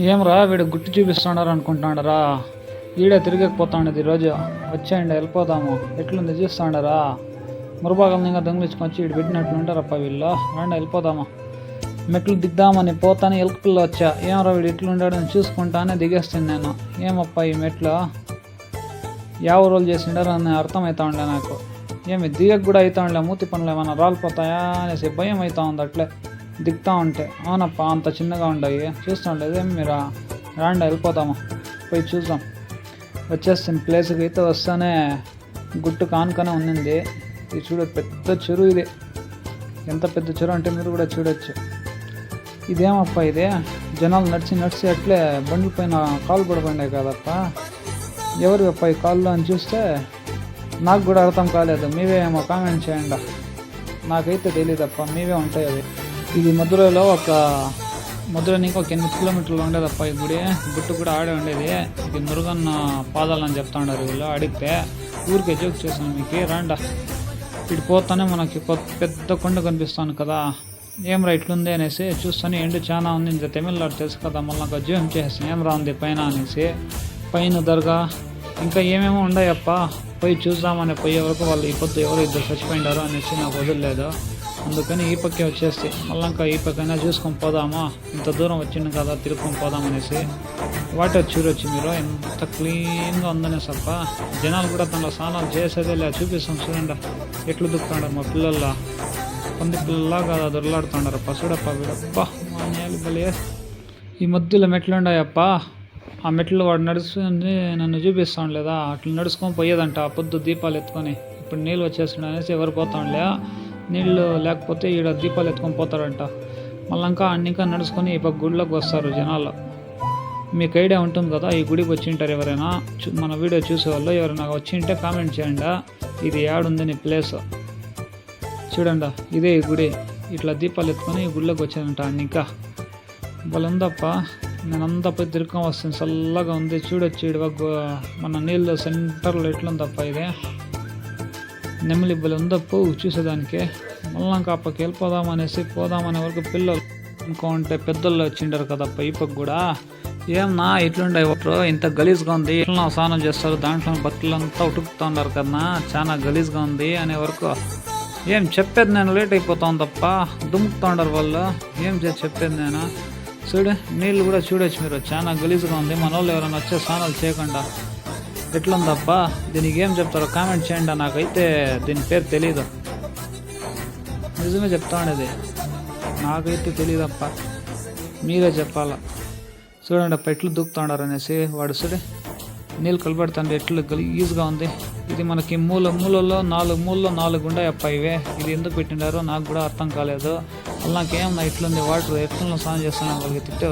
ఏమరా వీడు గుట్టు చూపిస్తున్నారు అనుకుంటున్నాడరా. ఈడే తిరిగకపోతాండది ఈరోజు వచ్చేయండి వెళ్ళిపోదాము. ఎట్లుంది చూస్తాడరా. మురబాగల్ని ఇంకా దొంగిలించుకొచ్చి ఇటు పెట్టినట్లు ఉంటారప్ప వీళ్ళు. రండి వెళ్ళిపోదామా. మెట్లు దిద్దామని పోతానే ఎలుక పిల్ల వచ్చా. ఏమరా వీడు ఇట్లుండాడని చూసుకుంటానే దిగేస్తాను నేను. ఏమప్పా ఈ మెట్లు? యావ రోల్ చేసిండారు అని అర్థమవుతా ఉండే నాకు. ఏమి దిగకు కూడా అవుతా ఉండే మూతి పనులు ఏమైనా రాలిపోతాయా అనేసి భయం అవుతా ఉంది అట్లే. దిగుతా ఉంటే. అవునప్పా అంత చిన్నగా ఉండవు చూస్తుండే ఉండేది ఏం మీరు? రాండి వెళ్ళిపోతాము. పోయి చూద్దాం. వచ్చేస్తుంది ప్లేస్కి అయితే వస్తేనే గుట్టు కానుకనే ఉంది ఇది చూడ పెద్ద చెరువు ఇది. ఎంత పెద్ద చెరువు అంటే మీరు కూడా చూడొచ్చు. ఇదేమప్పా ఇదే? జనాలు నడిచి నడిచి అట్లే బండ్ల పైన కాలు పడిపోయినాయి కదప్ప. ఎవరు అప్ప ఈ కాల్లో అని చూస్తే? నాకు కూడా అర్థం కాలేదు. మీవే ఏమో కామెంట్ చేయండి. నాకైతే తెలియదప్ప మీవే ఉంటాయి అవి. ఇది మధురైలో ఒక మధుర నుంచి ఒక ఎనిమిది కిలోమీటర్లు ఉండేదప్ప ఈ గుడి. గుట్టు కూడా ఆడే ఉండేది. ఇది మురుగన్న పాదాలు అని చెప్తా ఉండారు వీళ్ళు. అడిగితే ఊరికే జోక్ చేశాను మీకు. రాండా. ఇటు పోతానే మనకి కొత్త పెద్ద కొండ కనిపిస్తాను కదా. ఏం రా అనేసి చూస్తాను ఎండు చాలా ఉంది. ఇంకా తమిళనాడు తెలుసు కదా మళ్ళీ నాకు జూమ్ చేస్తాను ఏం రా ఉంది పైన అనేసి. పైన దర్గా. ఇంకా ఏమేమో ఉన్నాయప్ప పోయి చూద్దామని పోయే వరకు వాళ్ళు ఈ పొద్దు ఎవరు ఇద్దరు చచ్చిపోయినారు అనేసి నాకు వదిలేదు అందుకని ఈ పక్కే వచ్చేసి మళ్ళీ ఇంకా ఈ పక్కన చూసుకొని పోదామా? ఇంత దూరం వచ్చింది కదా తిరుక్కొని పోదామనేసి వాటర్ చూడొచ్చు మీరు ఎంత క్లీన్గా ఉందనే తప్ప జనాలు కూడా తనలో స్నానాలు చేసేదే లే చూపిస్తాం చూడండి. ఎట్లు దుక్కుతాడు మా పిల్లల్లా. కొన్ని పిల్లలాగా దొరలాడుతుండారు పసుడప్ప వీడప్ప మా నేలు బలి. ఈ మధ్యలో మెట్లు ఉన్నాయప్ప. ఆ మెట్లు వాడు నడుస్తుంది నన్ను చూపిస్తాను లేదా? అట్లా నడుచుకొని పోయేదంట పొద్దు దీపాలు ఎత్తుకొని. ఇప్పుడు నీళ్ళు వచ్చేస్తుండే అనేసి ఎవరు పోతాంలే నీళ్ళు లేకపోతే ఈడ దీపాలు ఎత్తుకొని పోతారంట. మళ్ళీ ఇంకా నడుచుకొని ఈ పక్క గుడిలోకి వస్తారు జనాలు. మీకు ఐడియా ఉంటుంది కదా ఈ గుడికి వచ్చి ఉంటారు ఎవరైనా? మన వీడియో చూసేవాళ్ళు ఎవరైనా వచ్చి ఉంటే కామెంట్ చేయండి? ఇది యాడుంది నీ ప్లేస్. చూడండి ఇదే ఈ గుడి. ఇట్లా దీపాలు ఎత్తుకొని ఈ గుడిలోకి వచ్చానంట అన్నింకా. వాళ్ళందప్ప నేను అంతా పోయి తిరుక్కం వస్తుంది చల్లగా ఉంది. చూడొచ్చు ఇడ మన నీళ్ళు సెంటర్లో ఎట్లుందప్ప ఇది? నెమ్మలి ఇబ్బలు ఉందప్పు చూసేదానికి. మళ్ళీ ఇంకా అప్పకి వెళ్ళిపోదాం పోదామనే వరకు పిల్లలు అనుకుంటే పెద్దలు వచ్చిండారు కదా పైపకు కూడా. ఏమన్నా ఇట్లుండే ఒకరు ఇంత గలీజ్గా ఉంది ఇట్లా స్నానం చేస్తారు దాంట్లో బట్టలు అంతా ఉన్నారు కదా చాలా గలీజ్గా ఉంది అనే వరకు. ఏం చెప్పేది నేను లేట్ అయిపోతాం తప్ప దుమ్ముకుతుండారు వాళ్ళు. ఏం చెప్పేది నేను. చూడు నీళ్ళు కూడా చూడొచ్చు మీరు. చాలా గలీజ్గా ఉంది. మన వాళ్ళు ఎవరైనా వచ్చే స్నానాలు చేయకుండా. ఎట్లుందప్పా దీనికి ఏం చెప్తారో కామెంట్ చేయండి నాకైతే దీని పేరు తెలీదు. నిజమే చెప్తా ఉండేది. నాకైతే తెలియదప్ప మీరే చెప్పాలా? చూడండి అప్ప ఎట్లు దూకుతాడారు అనేసి వాడు చూడే నీళ్ళు కలబెడతాండి ఎట్లు ఈజీగా ఉంది. ఇది మనకి మూల మూలలో నాలుగు మూలలో నాలుగు ఉండే అప్ప ఇవే. ఇది ఎందుకు పెట్టినారో నాకు కూడా అర్థం కాలేదు. వాళ్ళకేం ఇట్లుంది వాటర్ ఎట్లా స్నానం చేస్తాను వాళ్ళకి తిట్టే